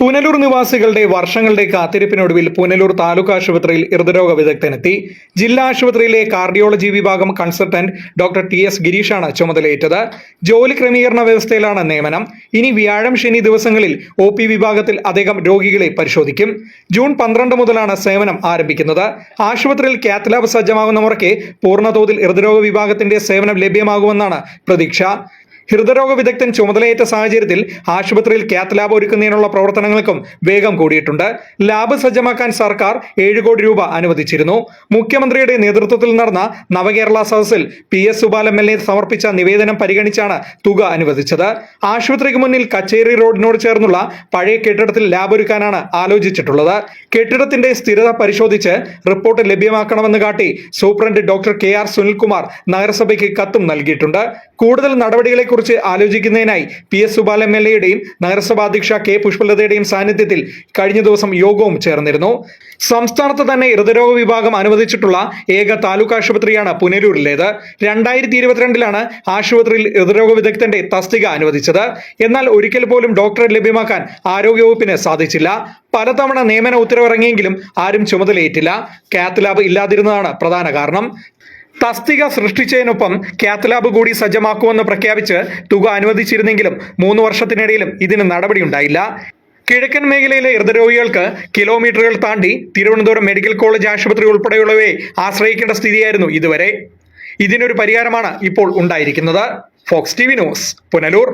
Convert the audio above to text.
പുനലൂർ നിവാസികളുടെ വർഷങ്ങളുടെ കാത്തിരിപ്പിനൊടുവിൽ പുനലൂർ താലൂക്ക് ആശുപത്രിയിൽ ഹൃദ്രോഗ വിദഗ്ധനെത്തി. ജില്ലാ ആശുപത്രിയിലെ കാർഡിയോളജി വിഭാഗം കൺസൾട്ടന്റ് ഡോക്ടർ ടി എസ് ഗിരീഷാണ് ചുമതലയേറ്റത്. ജോലി ക്രമീകരണ വ്യവസ്ഥയിലാണ് നിയമനം. ഇനി വ്യാഴം ശനി ദിവസങ്ങളിൽ ഒ പി വിഭാഗത്തിൽ അദ്ദേഹം രോഗികളെ പരിശോധിക്കും. ജൂൺ പന്ത്രണ്ട് മുതലാണ് സേവനം ആരംഭിക്കുന്നത്. ആശുപത്രിയിൽ കാത്ത് ലാബ് സജ്ജമാകുന്ന മുറയ്ക്ക് പൂർണതോതിൽ ഹൃദ്രോഗ വിഭാഗത്തിന്റെ സേവനം ലഭ്യമാകുമെന്നാണ് പ്രതീക്ഷ. ഹൃദരോഗ വിദഗ്ധൻ ചുമതലയേറ്റ സാഹചര്യത്തിൽ ആശുപത്രിയിൽ കാത്ത് ലാബ് ഒരുക്കുന്നതിനുള്ള പ്രവർത്തനങ്ങൾക്കും വേഗം കൂടിയിട്ടുണ്ട്. ലാബ് സജ്ജമാക്കാൻ സർക്കാർ ഏഴ് കോടി രൂപ അനുവദിച്ചിരുന്നു. മുഖ്യമന്ത്രിയുടെ നേതൃത്വത്തിൽ നടന്ന നവകേരള സദസ്സിൽ P S Subal M L A സമർപ്പിച്ച നിവേദനം പരിഗണിച്ചാണ് തുക അനുവദിച്ചത്. ആശുപത്രിക്ക് മുന്നിൽ കച്ചേരി റോഡിനോട് ചേർന്നുള്ള പഴയ കെട്ടിടത്തിൽ ലാബ് ഒരുക്കാനാണ് ആലോചിച്ചിട്ടുള്ളത്. കെട്ടിടത്തിന്റെ സ്ഥിരത പരിശോധിച്ച് റിപ്പോർട്ട് ലഭ്യമാക്കണമെന്ന് കാട്ടി superintendent doctor K R Sunilkumar നഗരസഭയ്ക്ക് കത്തും നൽകിയിട്ടുണ്ട്. കൂടുതൽ നടപടികളെക്കുറിച്ച് ആലോചിക്കുന്നതിനായി P S Subal M L എയുടെയും നഗരസഭാ അധ്യക്ഷ കെ പുഷ്പലതയുടെയും സാന്നിധ്യത്തിൽ കഴിഞ്ഞ ദിവസം യോഗവും ചേർന്നിരുന്നു. സംസ്ഥാനത്ത് തന്നെ ഹൃദയരോഗ വിഭാഗം അനുവദിച്ചിട്ടുള്ള ഏക താലൂക്ക് ആശുപത്രിയാണ് പുനലൂരിലേത്. രണ്ടായിരത്തി ഇരുപത്തിരണ്ടിലാണ് ആശുപത്രിയിൽ ഹൃദയരോഗ വിദഗ്ധന്റെ തസ്തിക അനുവദിച്ചത്. എന്നാൽ ഒരിക്കൽ പോലും ഡോക്ടറെ ലഭ്യമാക്കാൻ ആരോഗ്യവകുപ്പിന് സാധിച്ചില്ല. പലതവണ നിയമന ഉത്തരവിറങ്ങിയെങ്കിലും ആരും ചുമതലയേറ്റില്ല. കാത്ത് ലാബ് ഇല്ലാതിരുന്നതാണ് പ്രധാന കാരണം. തസ്തിക സൃഷ്ടിച്ചതിനൊപ്പം കാത്ത് ലാബ് കൂടി സജ്ജമാക്കുമെന്ന് പ്രഖ്യാപിച്ച് തുക അനുവദിച്ചിരുന്നെങ്കിലും മൂന്ന് വർഷത്തിനിടയിലും ഇതിന് നടപടിയുണ്ടായില്ല. കിഴക്കൻ മേഖലയിലെ ഹൃദയരോഗികൾക്ക് കിലോമീറ്ററുകൾ താണ്ടി തിരുവനന്തപുരം മെഡിക്കൽ കോളേജ് ആശുപത്രി ഉൾപ്പെടെയുള്ളവയെ ആശ്രയിക്കേണ്ട സ്ഥിതിയായിരുന്നു ഇതുവരെ. ഇതിനൊരു പരിഹാരമാണ് ഇപ്പോൾ ഉണ്ടായിരിക്കുന്നത്. Fox T V news Punalur.